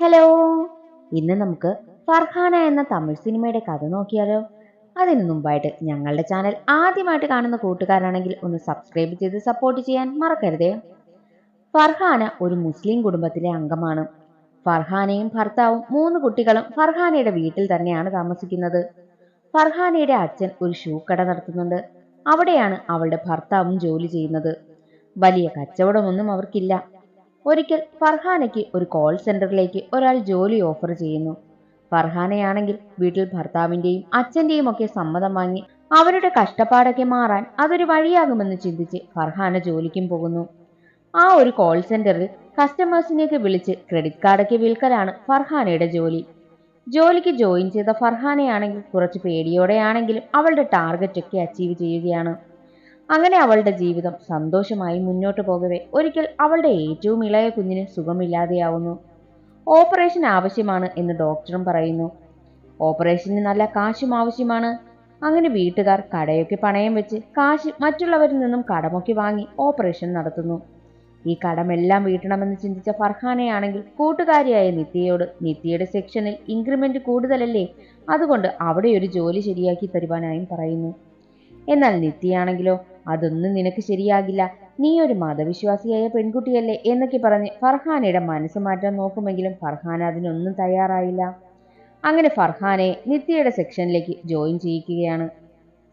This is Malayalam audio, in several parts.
ഹലോ. ഇന്ന് നമുക്ക് ഫർഹാന എന്ന തമിഴ് സിനിമയുടെ കഥ നോക്കിയാലോ? അതിനു മുമ്പായിട്ട് ഞങ്ങളുടെ ചാനൽ ആദ്യമായിട്ട് കാണുന്ന കൂട്ടുകാരാണെങ്കിൽ ഒന്ന് സബ്സ്ക്രൈബ് ചെയ്ത് സപ്പോർട്ട് ചെയ്യാൻ മറക്കരുതേ. ഫർഹാന ഒരു മുസ്ലിം കുടുംബത്തിലെ അംഗമാണ്. ഫർഹാനയും ഭർത്താവും മൂന്ന് കുട്ടികളും ഫർഹാനയുടെ വീട്ടിൽ തന്നെയാണ് താമസിക്കുന്നത്. ഫർഹാനയുടെ അച്ഛൻ ഒരു ഷൂ കട നടത്തുന്നുണ്ട്. അവിടെയാണ് അവളുടെ ഭർത്താവും ജോലി ചെയ്യുന്നത്. വലിയ കച്ചവടമൊന്നും അവർക്കില്ല. ഒരിക്കൽ ഫർഹാനയ്ക്ക് ഒരു കോൾ സെന്ററിലേക്ക് ഒരാൾ ജോലി ഓഫർ ചെയ്യുന്നു. ഫർഹാനയാണെങ്കിൽ വീട്ടിൽ ഭർത്താവിന്റെയും അച്ഛന്റെയും ഒക്കെ സമ്മതം വാങ്ങി അവരുടെ കഷ്ടപ്പാടൊക്കെ മാറാൻ അതൊരു വഴിയാകുമെന്ന് ചിന്തിച്ച് ഫർഹാന ജോലിക്കും പോകുന്നു. ആ ഒരു കോൾ സെന്ററിൽ കസ്റ്റമേഴ്സിനെയൊക്കെ വിളിച്ച് ക്രെഡിറ്റ് കാർഡൊക്കെ വിൽക്കലാണ് ഫർഹാനയുടെ ജോലി. ജോലിക്ക് ജോയിൻ ചെയ്ത ഫർഹാനയാണെങ്കിൽ കുറച്ച് പേടിയോടെയാണെങ്കിലും അവളുടെ ടാർഗറ്റ് ഒക്കെ അച്ചീവ് ചെയ്യുകയാണ്. അങ്ങനെ അവളുടെ ജീവിതം സന്തോഷമായി മുന്നോട്ടു പോകവേ. ഒരിക്കൽ അവളുടെ ഏറ്റവും ഇളയ കുഞ്ഞിന് സുഖമില്ലാതെയാവുന്നു. ഓപ്പറേഷൻ ആവശ്യമാണ് എന്ന് ഡോക്ടറും പറയുന്നു. ഓപ്പറേഷന് നല്ല കാശും ആവശ്യമാണ്. അങ്ങനെ വീട്ടുകാർ കടയൊക്കെ പണയം വെച്ച് കാശ് മറ്റുള്ളവരിൽ നിന്നും കടമൊക്കെ വാങ്ങി ഓപ്പറേഷൻ നടത്തുന്നു. ഈ കടമെല്ലാം വീട്ടണമെന്ന് ചിന്തിച്ച ഫർഹാനയാണെങ്കിൽ കൂട്ടുകാരിയായ നിത്യയോട് നിത്യയുടെ സെക്ഷനിൽ ഇൻക്രിമെന്റ് കൂടുതലല്ലേ? അതുകൊണ്ട് അവിടെ ഒരു ജോലി ശരിയാക്കി തരുവാനായും പറയുന്നു. എന്നാൽ നിത്യയാണെങ്കിലോ? അതൊന്നും നിനക്ക് ശരിയാകില്ല. നീ ഒരു മതവിശ്വാസിയായ പെൺകുട്ടിയല്ലേ എന്നൊക്കെ പറഞ്ഞ് ഫർഹാനയുടെ മനസ്സ് മാറ്റാൻ നോക്കുമെങ്കിലും ഫർഹാന അതിനൊന്നും തയ്യാറായില്ല. അങ്ങനെ ഫർഹാനെ നിത്യയുടെ സെക്ഷനിലേക്ക് ജോയിൻ ചെയ്യിക്കുകയാണ്.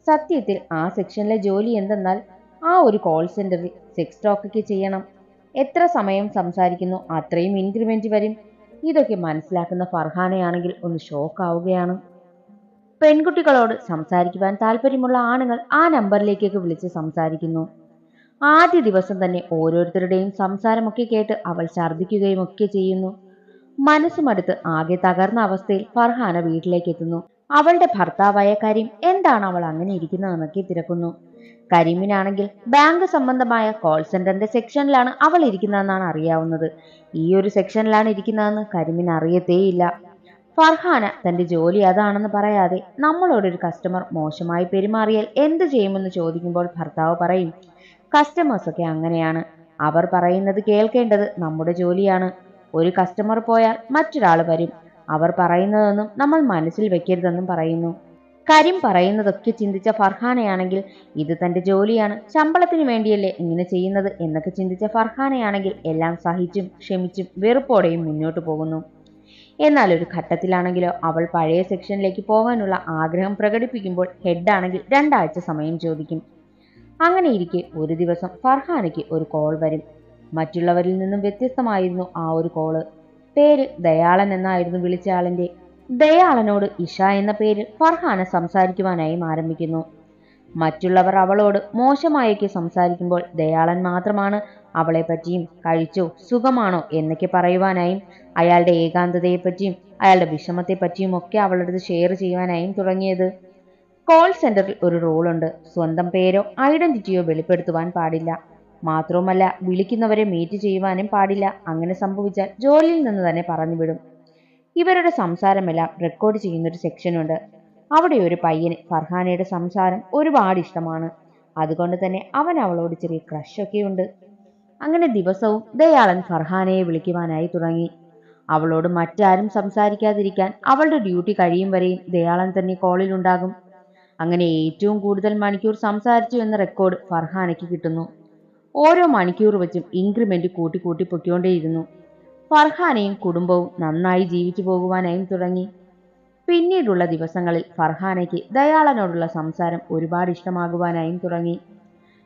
സത്യത്തിൽ ആ സെക്ഷനിലെ ജോലി എന്തെന്നാൽ ആ ഒരു കോൾ സെന്ററിൽ സെക്സ് ടോക്കൊക്കെ ചെയ്യണം. എത്ര സമയം സംസാരിക്കുന്നു അത്രയും ഇൻക്രിമെന്റ് വരും. ഇതൊക്കെ മനസ്സിലാക്കുന്ന ഫർഹാനയാണെങ്കിൽ ഒന്ന് ഷോക്കാവുകയാണ് പെൺകുട്ടികളോട് സംസാരിക്കുവാൻ താല്പര്യമുള്ള ആണുങ്ങൾ ആ നമ്പറിലേക്കൊക്കെ വിളിച്ച് സംസാരിക്കുന്നു. ആദ്യ ദിവസം തന്നെ ഓരോരുത്തരുടെയും സംസാരമൊക്കെ കേട്ട് അവൾ ഛർദ്ദിക്കുകയും ഒക്കെ ചെയ്യുന്നു. മനസ്സുമടുത്ത് ആകെ തകർന്ന അവസ്ഥയിൽ ഫർഹാന വീട്ടിലേക്ക് എത്തുന്നു അവളുടെ ഭർത്താവായ കരീം എന്താണ് അവൾ അങ്ങനെ ഇരിക്കുന്നതെന്നൊക്കെ തിരക്കുന്നു. കരീമിനാണെങ്കിൽ ബാങ്ക് സംബന്ധമായ കോൾ സെന്ററിന്റെ സെക്ഷനിലാണ് അവൾ ഇരിക്കുന്നതെന്നാണ് അറിയാവുന്നത്. ഈ ഒരു സെക്ഷനിലാണ് ഇരിക്കുന്നതെന്ന് കരീമിന് അറിയത്തേയില്ല. ഫർഹാന തന്റെ ജോലി അതാണെന്ന് പറയാതെ നമ്മളോടൊരു കസ്റ്റമർ മോശമായി പെരുമാറിയാൽ എന്ത് ചെയ്യുമെന്ന് ചോദിക്കുമ്പോൾ ഭർത്താവ് പറയും കസ്റ്റമേഴ്സൊക്കെ അങ്ങനെയാണ്. അവർ പറയുന്നത് കേൾക്കേണ്ടത് നമ്മുടെ ജോലിയാണ്. ഒരു കസ്റ്റമർ പോയാൽ മറ്റൊരാൾ വരും. അവർ പറയുന്നതൊന്നും നമ്മൾ മനസ്സിൽ വെക്കരുതെന്നും പറയുന്നു. കരിം പറയുന്നതൊക്കെ ചിന്തിച്ച ഫർഹാനയാണെങ്കിൽ ഇത് തന്റെ ജോലിയാണ്. ശമ്പളത്തിന് വേണ്ടിയല്ലേ ഇങ്ങനെ ചെയ്യുന്നത് എന്നൊക്കെ ചിന്തിച്ച ഫർഹാനയാണെങ്കിൽ എല്ലാം സഹിച്ചും ക്ഷമിച്ചും വെറുപ്പോടെയും മുന്നോട്ടു പോകുന്നു. എന്നാൽ ഒരു ഘട്ടത്തിലാണെങ്കിലോ അവൾ പഴയ സെക്ഷനിലേക്ക് പോകാനുള്ള ആഗ്രഹം പ്രകടിപ്പിക്കുമ്പോൾ ഹെഡാണെങ്കിൽ രണ്ടാഴ്ച സമയം ചോദിക്കും. അങ്ങനെ ഇരിക്കെ ഒരു ദിവസം ഫർഹാനയ്ക്ക് ഒരു കോൾ വരും. മറ്റുള്ളവരിൽ നിന്നും വ്യത്യസ്തമായിരുന്നു ആ ഒരു കോൾ പേര് ദയാളൻ എന്നായിരുന്നു വിളിച്ച ആളിന്റെ ദയാളനോട് ഇഷ എന്ന പേരിൽ ഫർഹാന സംസാരിക്കുവാനായി ആരംഭിക്കുന്നു. മറ്റുള്ളവർ അവളോട് മോശമായൊക്കെ സംസാരിക്കുമ്പോൾ ദയാളൻ മാത്രമാണ് അവളെ പറ്റിയും കഴിച്ചോ സുഖമാണോ എന്നൊക്കെ പറയുവാനായും അയാളുടെ ഏകാന്തതയെപ്പറ്റിയും അയാളുടെ വിഷമത്തെപ്പറ്റിയും ഒക്കെ അവളുടെ ഷെയർ ചെയ്യുവാനായും തുടങ്ങിയത്. കോൾ സെന്ററിൽ ഒരു റൂളുണ്ട് സ്വന്തം പേരോ ഐഡന്റിറ്റിയോ വെളിപ്പെടുത്തുവാൻ പാടില്ല. മാത്രവുമല്ല വിളിക്കുന്നവരെ മീറ്റ് ചെയ്യുവാനും പാടില്ല. അങ്ങനെ സംഭവിച്ചാൽ ജോലിയിൽ നിന്ന് തന്നെ പറഞ്ഞുവിടും ഇവരുടെ സംസാരമെല്ലാം റെക്കോർഡ് ചെയ്യുന്നൊരു സെക്ഷനുണ്ട് അവിടെ ഒരു പയ്യന് ഫർഹാനയുടെ സംസാരം ഒരുപാട് ഇഷ്ടമാണ്. അതുകൊണ്ട് തന്നെ അവൻ അവളോട് ചെറിയ ക്രഷൊക്കെ ഉണ്ട്. അങ്ങനെ ദിവസവും ദയാളൻ ഫർഹാനയെ വിളിക്കുവാനായി തുടങ്ങി. അവളോട് മറ്റാരും സംസാരിക്കാതിരിക്കാൻ അവളുടെ ഡ്യൂട്ടി കഴിയും വരെയും ദയാളൻ തന്നെ കോളിൽ ഉണ്ടാകും. അങ്ങനെ ഏറ്റവും കൂടുതൽ മണിക്കൂർ സംസാരിച്ചു എന്ന റെക്കോർഡ് ഫർഹാനയ്ക്ക് കിട്ടുന്നു. ഓരോ മണിക്കൂർ വെച്ചും ഇൻക്രിമെന്റ് കൂട്ടി കൂട്ടി പൊയ്ക്കൊണ്ടേയിരുന്നു. ഫർഹാനയും കുടുംബവും നന്നായി ജീവിച്ചു പോകുവാനായും തുടങ്ങി. പിന്നീടുള്ള ദിവസങ്ങളിൽ ഫർഹാനയ്ക്ക് ദയാളനോടുള്ള സംസാരം ഒരുപാട് ഇഷ്ടമാകുവാനായും തുടങ്ങി.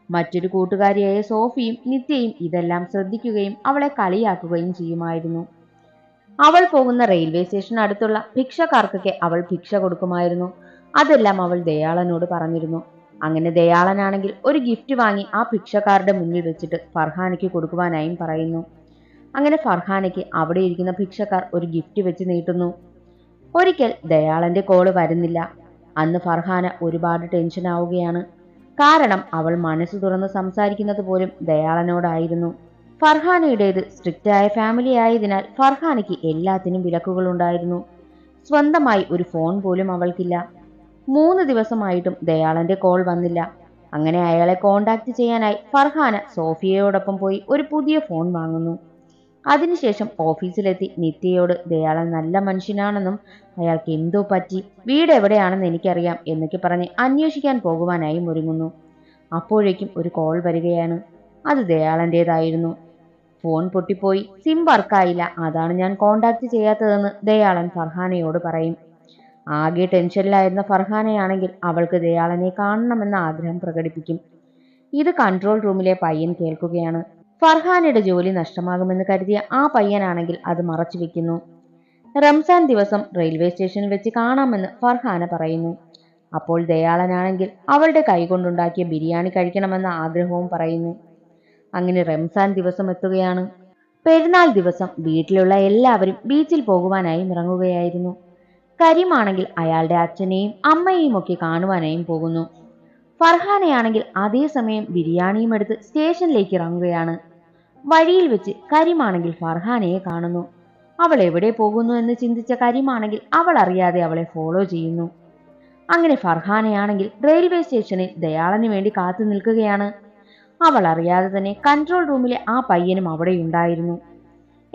മറ്റൊരു കൂട്ടുകാരിയായ സോഫിയും നിത്യയും ഇതെല്ലാം ശ്രദ്ധിക്കുകയും അവളെ കളിയാക്കുകയും ചെയ്യുമായിരുന്നു. അവൾ പോകുന്ന റെയിൽവേ സ്റ്റേഷൻ അടുത്തുള്ള ഭിക്ഷക്കാർക്കൊക്കെ അവൾ ഭിക്ഷ കൊടുക്കുമായിരുന്നു. അതെല്ലാം അവൾ ദയാളനോട് പറഞ്ഞിരുന്നു. അങ്ങനെ ദയാളനാണെങ്കിൽ ഒരു ഗിഫ്റ്റ് വാങ്ങി ആ ഭിക്ഷക്കാരുടെ മുന്നിൽ വെച്ചിട്ട് ഫർഹാനയ്ക്ക് കൊടുക്കുവാനായും പറയുന്നു. അങ്ങനെ ഫർഹാനയ്ക്ക് അവിടെ ഇരിക്കുന്ന ഭിക്ഷക്കാർ ഒരു ഗിഫ്റ്റ് വെച്ച് നീട്ടുന്നു. ഒരിക്കൽ ദയാളന്റെ കോൾ വരുന്നില്ല. അന്ന് ഫർഹാന ഒരുപാട് ടെൻഷൻ ആവുകയാണ്. കാരണം അവൾ മനസ്സ് തുറന്ന് സംസാരിക്കുന്നത് പോലും ദയാളനോടായിരുന്നു. ഫർഹാനയുടേത് സ്ട്രിക്റ്റ് ആയ ഫാമിലി ആയതിനാൽ ഫർഹാനയ്ക്ക് എല്ലാത്തിനും വിലക്കുകളുണ്ടായിരുന്നു. സ്വന്തമായി ഒരു ഫോൺ പോലും അവൾക്കില്ല. മൂന്ന് ദിവസമായിട്ടും ദയാളന്റെ കോൾ വന്നില്ല. അങ്ങനെ അയാളെ കോണ്ടാക്ട് ചെയ്യാനായി ഫർഹാന സോഫിയയോടൊപ്പം പോയി ഒരു പുതിയ ഫോൺ വാങ്ങുന്നു. അതിനുശേഷം ഓഫീസിലെത്തി നിത്യയോട് ദയാളൻ നല്ല മനുഷ്യനാണെന്നും അയാൾക്ക് എന്തോ പറ്റി? വീട് എവിടെയാണെന്ന് എനിക്കറിയാം എന്നൊക്കെ പറഞ്ഞ് അന്വേഷിക്കാൻ പോകുവാനായി ഒരുങ്ങുന്നു. അപ്പോഴേക്കും ഒരു കോൾ വരികയാണ്. അത് ദയാളന്റേതായിരുന്നു. ഫോൺ പൊട്ടിപ്പോയി. സിം വർക്കായില്ല. അതാണ് ഞാൻ കോണ്ടാക്ട് ചെയ്യാത്തതെന്ന് ദയാളൻ ഫർഹാനയോട് പറയും. ആകെ ടെൻഷനിലായിരുന്ന ഫർഹാനയാണെങ്കിൽ അവൾക്ക് ദയാളനെ കാണണമെന്ന ആഗ്രഹം പ്രകടിപ്പിക്കും. ഇത് കൺട്രോൾ റൂമിലെ പയ്യൻ കേൾക്കുകയാണ്. ഫർഹാനയുടെ ജോലി നഷ്ടമാകുമെന്ന് കരുതിയ ആ പയ്യനാണെങ്കിൽ അത് മറച്ചു വെക്കുന്നു. റംസാൻ ദിവസം റെയിൽവേ സ്റ്റേഷനിൽ വെച്ച് കാണാമെന്ന് ഫർഹാന പറയുന്നു. അപ്പോൾ ദയാളനാണെങ്കിൽ അവളുടെ കൈകൊണ്ടുണ്ടാക്കിയ ബിരിയാണി കഴിക്കണമെന്ന ആഗ്രഹവും പറയുന്നു. അങ്ങനെ റംസാൻ ദിവസം എത്തുകയാണ്. പെരുന്നാൾ ദിവസം വീട്ടിലുള്ള എല്ലാവരും ബീച്ചിൽ പോകുവാനായി ഇറങ്ങുകയായിരുന്നു കരീമാണെങ്കിൽ അയാളുടെ അച്ഛനെയും അമ്മയെയും ഒക്കെ കാണുവാനായും പോകുന്നു. ഫർഹാനയാണെങ്കിൽ അതേസമയം ബിരിയാണിയും എടുത്ത് സ്റ്റേഷനിലേക്ക് ഇറങ്ങുകയാണ്. വഴിയിൽ വെച്ച് കരിമാണെങ്കിൽ ഫർഹാനയെ കാണുന്നു. അവൾ എവിടെ പോകുന്നു എന്ന് ചിന്തിച്ച കരിമാണെങ്കിൽ അവൾ അറിയാതെ അവളെ ഫോളോ ചെയ്യുന്നു. അങ്ങനെ ഫർഹാനയാണെങ്കിൽ റെയിൽവേ സ്റ്റേഷനിൽ ദയാളന് വേണ്ടി കാത്തു നിൽക്കുകയാണ്. അവൾ അറിയാതെ തന്നെ കൺട്രോൾ റൂമിലെ ആ പയ്യനും അവിടെയുണ്ടായിരുന്നു.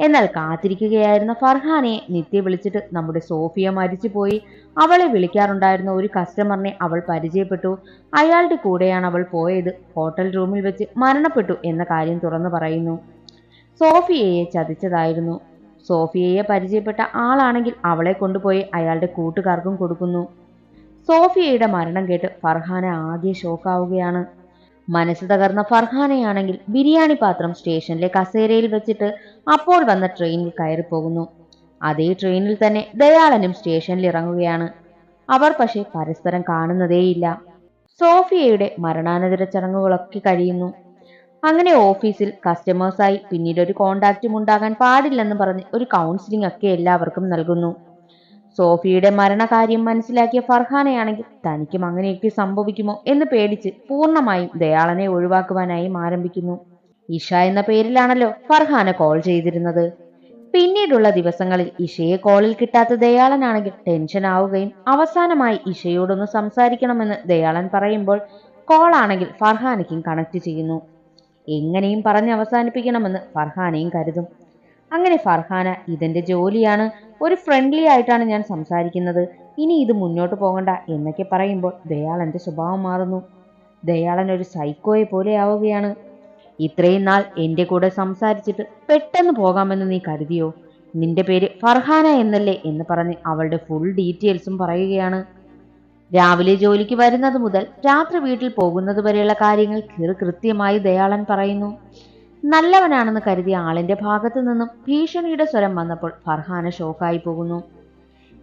എന്നാൽ കാത്തിരിക്കുകയായിരുന്ന ഫർഹാനെ നിത്യ വിളിച്ചിട്ട് നമ്മുടെ സോഫിയ മരിച്ചുപോയി. അവളെ വിളിക്കാറുണ്ടായിരുന്ന ഒരു കസ്റ്റമറിനെ അവൾ പരിചയപ്പെട്ടു. അയാളുടെ കൂടെയാണ് അവൾ പോയത്. ഹോട്ടൽ റൂമിൽ വെച്ച് മരണപ്പെട്ടു എന്ന കാര്യം തുറന്നു പറയുന്നു. സോഫിയയെ ചതിച്ചതായിരുന്നു. സോഫിയയെ പരിചയപ്പെട്ട ആളാണെങ്കിൽ അവളെ കൊണ്ടുപോയി അയാളുടെ കൂട്ടുകാർക്കും കൊടുക്കുന്നു. സോഫിയയുടെ മരണം കേട്ട് ഫർഹാന ആകെ ഷോക്കാവുകയാണ് മനസ്സ് തകർന്ന ഫർഹാനയാണെങ്കിൽ ബിരിയാണി പാത്രം സ്റ്റേഷനിലെ കസേരയിൽ വെച്ചിട്ട് അപ്പോൾ വന്ന ട്രെയിനിൽ കയറി പോകുന്നു. അതേ ട്രെയിനിൽ തന്നെ ദയാളനും സ്റ്റേഷനിൽ ഇറങ്ങുകയാണ്. അവർ പക്ഷേ പരസ്പരം കാണുന്നതേയില്ല. സോഫിയയുടെ മരണാനന്തര ചടങ്ങുകളൊക്കെ കഴിയുന്നു. അങ്ങനെ ഓഫീസിൽ കസ്റ്റമേഴ്സായി പിന്നീട് ഒരു കോണ്ടാക്റ്റും ഉണ്ടാകാൻ പാടില്ലെന്ന് പറഞ്ഞ് ഒരു കൗൺസിലിംഗ് ഒക്കെ എല്ലാവർക്കും നൽകുന്നു. സോഫിയുടെ മരണകാര്യം മനസ്സിലാക്കിയ ഫർഹാനയാണെങ്കിൽ തനിക്കും അങ്ങനെയൊക്കെ സംഭവിക്കുമോ എന്ന് പേടിച്ച് പൂർണമായും ദയാളനെ ഒഴിവാക്കുവാനായി ആരംഭിക്കുന്നു ഇഷ എന്ന പേരിലാണല്ലോ ഫർഹാന കോൾ ചെയ്തിരുന്നത്. പിന്നീടുള്ള ദിവസങ്ങളിൽ ഇഷയെ കോളിൽ കിട്ടാത്ത ദയാളനാണെങ്കിൽ ടെൻഷൻ ആവുകയും അവസാനമായി ഇഷയോടൊന്ന് സംസാരിക്കണമെന്ന് ദയാളൻ പറയുമ്പോൾ കോൾ ആണെങ്കിൽ ഫർഹാനയ്ക്കും കണക്ട് ചെയ്യുന്നു. എങ്ങനെയും പറഞ്ഞ് അവസാനിപ്പിക്കണമെന്ന് ഫർഹാനയും കരുതും. അങ്ങനെ ഫർഹാന ഇതെന്റെ ജോലിയാണ്. ഒരു ഫ്രണ്ട്ലി ആയിട്ടാണ് ഞാൻ സംസാരിക്കുന്നത്. ഇനി ഇത് മുന്നോട്ട് പോകണ്ട എന്നൊക്കെ പറയുമ്പോൾ ദയാളന്റെ സ്വഭാവം മാറുന്നു. ദയാളൻ ഒരു സൈക്കോയെ പോലെ ആവുകയാണ്. ഇത്രയും നാൾ എന്റെ കൂടെ സംസാരിച്ചിട്ട് പെട്ടെന്ന് പോകാമെന്ന് നീ കരുതിയോ? നിന്റെ പേര് ഫർഹാന എന്നല്ലേ എന്ന് പറഞ്ഞ് അവളുടെ ഫുൾ ഡീറ്റെയിൽസും പറയുകയാണ്. രാവിലെ ജോലിക്ക് വരുന്നത് മുതൽ രാത്രി വീട്ടിൽ പോകുന്നത് വരെയുള്ള കാര്യങ്ങൾ കൃത്യമായി ദയാളൻ പറയുന്നു. നല്ലവനാണെന്ന് കരുതിയ ആളിന്റെ ഭാഗത്തു നിന്നും ഭീഷണിയുടെ സ്വരം വന്നപ്പോൾ ഫർഹാന ഷോക്കായി പോകുന്നു.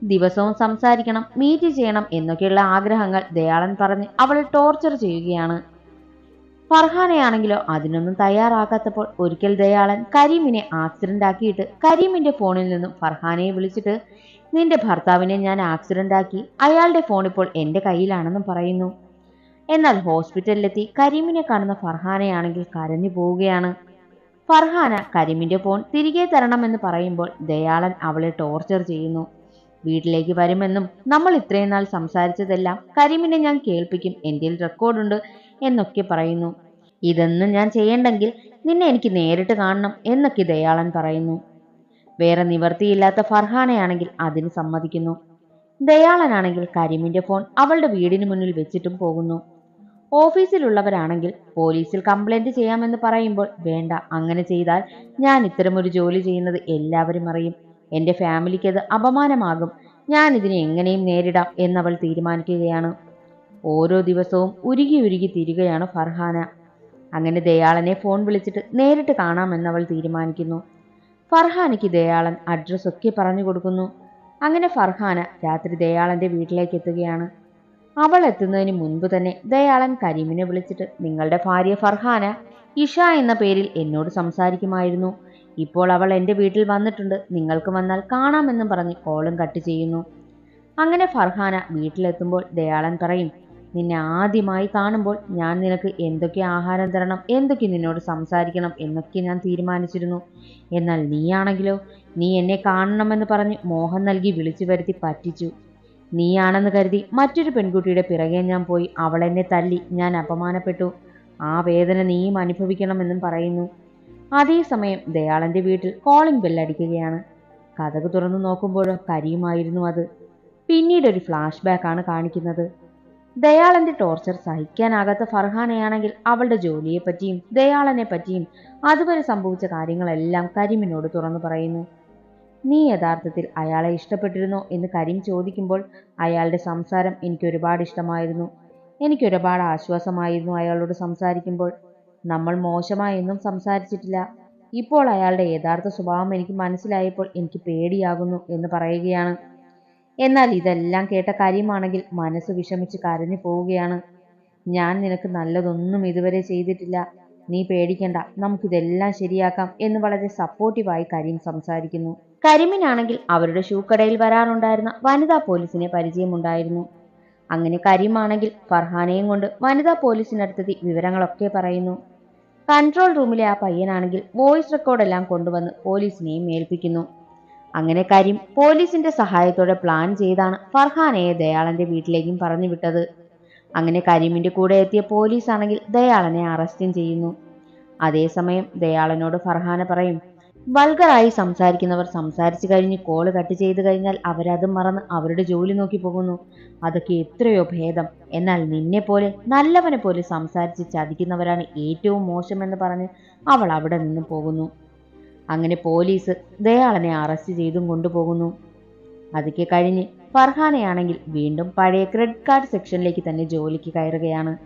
ദിവസവും സംസാരിക്കണം മീറ്റ് ചെയ്യണം എന്നൊക്കെയുള്ള ആഗ്രഹങ്ങൾ ദയാളൻ പറഞ്ഞ് അവളെ ടോർച്ചർ ചെയ്യുകയാണ്. ഫർഹാനയാണെങ്കിലോ അതിനൊന്നും തയ്യാറാകാത്തപ്പോൾ ഒരിക്കൽ ദയാളൻ കരീമിനെ ആക്സിഡന്റ് ആക്കിയിട്ട് കരീമിന്റെ ഫോണിൽ നിന്നും ഫർഹാനയെ വിളിച്ചിട്ട് നിന്റെ ഭർത്താവിനെ ഞാൻ ആക്സിഡന്റ് ആക്കി അയാളുടെ ഫോൺ ഇപ്പോൾ എന്റെ കയ്യിലാണെന്നും പറയുന്നു. എന്നാൽ ഹോസ്പിറ്റലിലെത്തി കരീമിനെ കാണുന്ന ഫർഹാനയാണെങ്കിൽ കരഞ്ഞു പോവുകയാണ്. ഫർഹാന കരിമിന്റെ ഫോൺ തിരികെ തരണമെന്ന് പറയുമ്പോൾ ദയാളൻ അവളെ ടോർച്ചർ ചെയ്യുന്നു. വീട്ടിലേക്ക് വരുമെന്നും നമ്മൾ ഇത്രയും നാൾ സംസാരിച്ചതെല്ലാം കരീമിനെ ഞാൻ കേൾപ്പിക്കും എന്റെ റെക്കോർഡുണ്ട് എന്നൊക്കെ പറയുന്നു. ഇതൊന്നും ഞാൻ ചെയ്യണ്ടെങ്കിൽ നിന്നെ എനിക്ക് നേരിട്ട് കാണണം എന്നൊക്കെ ദയാളൻ പറയുന്നു. വേറെ നിവർത്തിയില്ലാത്ത ഫർഹാനയാണെങ്കിൽ അതിന് സമ്മതിക്കുന്നു. ദയാളനാണെങ്കിൽ കരിമിന്റെ ഫോൺ അവളുടെ വീടിന് മുന്നിൽ വെച്ചിട്ടും പോകുന്നു. ഓഫീസിലുള്ളവരാണെങ്കിൽ പോലീസിൽ കംപ്ലൈന്റ് ചെയ്യാമെന്ന് പറയുമ്പോൾ വേണ്ട അങ്ങനെ ചെയ്താൽ ഞാൻ ഇത്തരമൊരു ജോലി ചെയ്യുന്നത് എല്ലാവരും അറിയും. എന്റെ ഫാമിലിക്ക് അത് അപമാനമാകും. ഞാൻ ഇതിനെ എങ്ങനെയും നേരിടാം എന്നവൾ തീരുമാനിക്കുകയാണ്. ഓരോ ദിവസവും ഉരുകി ഉരുകി തിരികയാണ് ഫർഹാന. അങ്ങനെ ദയാളനെ ഫോൺ വിളിച്ചിട്ട് നേരിട്ട് കാണാമെന്നവൾ തീരുമാനിക്കുന്നു. ഫർഹാനയ്ക്ക് ദയാളൻ അഡ്രസ്സൊക്കെ പറഞ്ഞു കൊടുക്കുന്നു. അങ്ങനെ ഫർഹാന രാത്രി ദയാളന്റെ വീട്ടിലേക്ക് എത്തുകയാണ്. അവൾ എത്തുന്നതിന് മുൻപ് തന്നെ ദയാളൻ കരീമിനെ വിളിച്ചിട്ട് നിങ്ങളുടെ ഭാര്യ ഫർഹാന ഇഷ എന്ന പേരിൽ എന്നോട് സംസാരിക്കുമായിരുന്നു. ഇപ്പോൾ അവൾ എന്റെ വീട്ടിൽ വന്നിട്ടുണ്ട്. നിങ്ങൾക്ക് വന്നാൽ കാണാമെന്നും പറഞ്ഞ് കോളും കട്ട് ചെയ്യുന്നു. അങ്ങനെ ഫർഹാന വീട്ടിലെത്തുമ്പോൾ ദയാളൻ പറയും നിന്നെ ആദ്യമായി കാണുമ്പോൾ ഞാൻ നിനക്ക് എന്തൊക്കെ ആഹാരം തരണം എന്തൊക്കെ നിന്നോട് സംസാരിക്കണം എന്നൊക്കെ ഞാൻ തീരുമാനിച്ചിരുന്നു. എന്നാൽ നീയാണെങ്കിലോ നീ എന്നെ കാണണമെന്ന് പറഞ്ഞ് മോഹം നൽകി വിളിച്ചു വരുത്തി പറ്റിച്ചു. നീയാണെന്ന് കരുതി മറ്റൊരു പെൺകുട്ടിയുടെ പിറകെ ഞാൻ പോയി അവളെന്നെ തല്ലി ഞാൻ അപമാനപ്പെട്ടു. ആ വേദന നീയും അനുഭവിക്കണമെന്നും പറയുന്നു. അതേസമയം ദയാളന്റെ വീട്ടിൽ കോളിംഗ് ബെല്ലടിക്കുകയാണ് കഥക് തുറന്നു നോക്കുമ്പോഴോ കരിയുമായിരുന്നു അത്. പിന്നീട് ഒരു ഫ്ലാഷ് ബാക്ക് ആണ് കാണിക്കുന്നത്. ദയാളന്റെ ടോർച്ചർ സഹിക്കാനാകാത്ത ഫർഹാനയാണെങ്കിൽ അവളുടെ ജോലിയെപ്പറ്റിയും ദയാളനെ പറ്റിയും അതുവരെ സംഭവിച്ച കാര്യങ്ങളെല്ലാം കരിമിനോട് തുറന്നു പറയുന്നു. നീ യഥാർത്ഥത്തിൽ അയാളെ ഇഷ്ടപ്പെട്ടിരുന്നോ എന്ന് കരീം ചോദിക്കുമ്പോൾ അയാളുടെ സംസാരം എനിക്ക് ഒരുപാട് ഇഷ്ടമായിരുന്നു. എനിക്ക് ഒരുപാട് ആശ്വാസമായിരുന്നു അയാളോട് സംസാരിക്കുമ്പോൾ. നമ്മൾ മോശമായൊന്നും സംസാരിച്ചിട്ടില്ല. ഇപ്പോൾ അയാളുടെ യഥാർത്ഥ സ്വഭാവം എനിക്ക് മനസ്സിലായപ്പോൾ എനിക്ക് പേടിയാകുന്നു എന്ന് പറയുകയാണ്. എന്നാൽ ഇതെല്ലാം കേട്ട കാര്യമാണെങ്കിൽ മനസ്സ് വിഷമിച്ച് കരഞ്ഞു പോവുകയാണ്. ഞാൻ നിനക്ക് നല്ലതൊന്നും ഇതുവരെ ചെയ്തിട്ടില്ല. നീ പേടിക്കണ്ട. നമുക്കിതെല്ലാം ശരിയാക്കാം എന്ന് വളരെ സപ്പോർട്ടീവായി കരീം സംസാരിക്കുന്നു. കരീമിനാണെങ്കിൽ അവരുടെ ഷൂക്കടയിൽ വരാറുണ്ടായിരുന്ന വനിതാ പോലീസിനെ പരിചയമുണ്ടായിരുന്നു. അങ്ങനെ കരീമാണെങ്കിൽ ഫർഹാനെയും കൊണ്ട് വനിതാ പോലീസിനടുത്തെത്തി വിവരങ്ങളൊക്കെ പറയുന്നു. കൺട്രോൾ റൂമിലെ ആ പയ്യനാണെങ്കിൽ വോയിസ് റെക്കോർഡെല്ലാം കൊണ്ടുവന്ന് പോലീസിനെയും ഏൽപ്പിക്കുന്നു. അങ്ങനെ കരീം പോലീസിന്റെ സഹായത്തോടെ പ്ലാൻ ചെയ്താണ് ഫർഹാനയെ ദയാളന്റെ വീട്ടിലേക്കും പറഞ്ഞു വിട്ടത്. അങ്ങനെ കരീമിന്റെ കൂടെ എത്തിയ പോലീസ് ആണെങ്കിൽ ദയാളനെ അറസ്റ്റും ചെയ്യുന്നു. അതേസമയം ദയാളനോട് ഫർഹാന പറയും വൾഗറായി സംസാരിക്കുന്നവർ സംസാരിച്ചു കഴിഞ്ഞ് കോൾ കട്ട് ചെയ്തു കഴിഞ്ഞാൽ അവരത് മറന്ന് അവരുടെ ജോലി നോക്കി പോകുന്നു. അതൊക്കെ എത്രയോ ഭേദം. എന്നാൽ നിന്നെ പോലെ നല്ലവനെ പോലെ സംസാരിച്ച് ചതിക്കുന്നവരാണ് ഏറ്റവും മോശമെന്ന് പറഞ്ഞ് അവൾ അവിടെ നിന്ന് പോകുന്നു. അങ്ങനെ പോലീസ് ദയാളനെ അറസ്റ്റ് ചെയ്തും കൊണ്ടുപോകുന്നു. അതൊക്കെ കഴിഞ്ഞ് ഫർഹാനയാണെങ്കിൽ വീണ്ടും പഴയ ക്രെഡിറ്റ് കാർഡ് സെക്ഷനിലേക്ക് തന്നെ ജോലിക്ക് കയറുകയാണ്.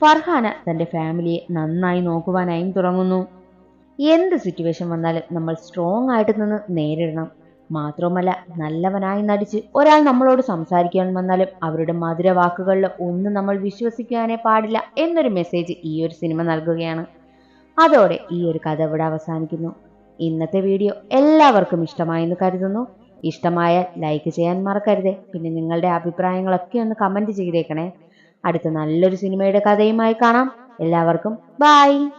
ഫർഹാന തന്റെ ഫാമിലിയെ നന്നായി നോക്കുവാനായും തുടങ്ങുന്നു. എന്ത് സിറ്റുവേഷൻ വന്നാലും നമ്മൾ സ്ട്രോങ് ആയിട്ട് നിന്ന് നേരിടണം. മാത്രവുമല്ല നല്ലവനായി നടിച്ച് ഒരാൾ നമ്മളോട് സംസാരിക്കാൻ വന്നാലും അവരുടെ മധുര വാക്കുകളിൽ ഒന്നും നമ്മൾ വിശ്വസിക്കാനേ പാടില്ല എന്നൊരു മെസ്സേജ് ഈ ഒരു സിനിമ നൽകുകയാണ്. അതോടെ ഈ ഒരു കഥ ഇവിടെ അവസാനിക്കുന്നു. ഇന്നത്തെ വീഡിയോ എല്ലാവർക്കും ഇഷ്ടമായെന്ന് കരുതുന്നു. ഇഷ്ടമായ ലൈക്ക് ചെയ്യാൻ മറക്കരുതേ. പിന്നെ നിങ്ങളുടെ അഭിപ്രായങ്ങളൊക്കെ ഒന്ന് കമന്റ് ചെയ്തേക്കണേ. അടുത്ത നല്ലൊരു സിനിമയുടെ കഥയുമായി കാണാം. എല്ലാവർക്കും ബായ്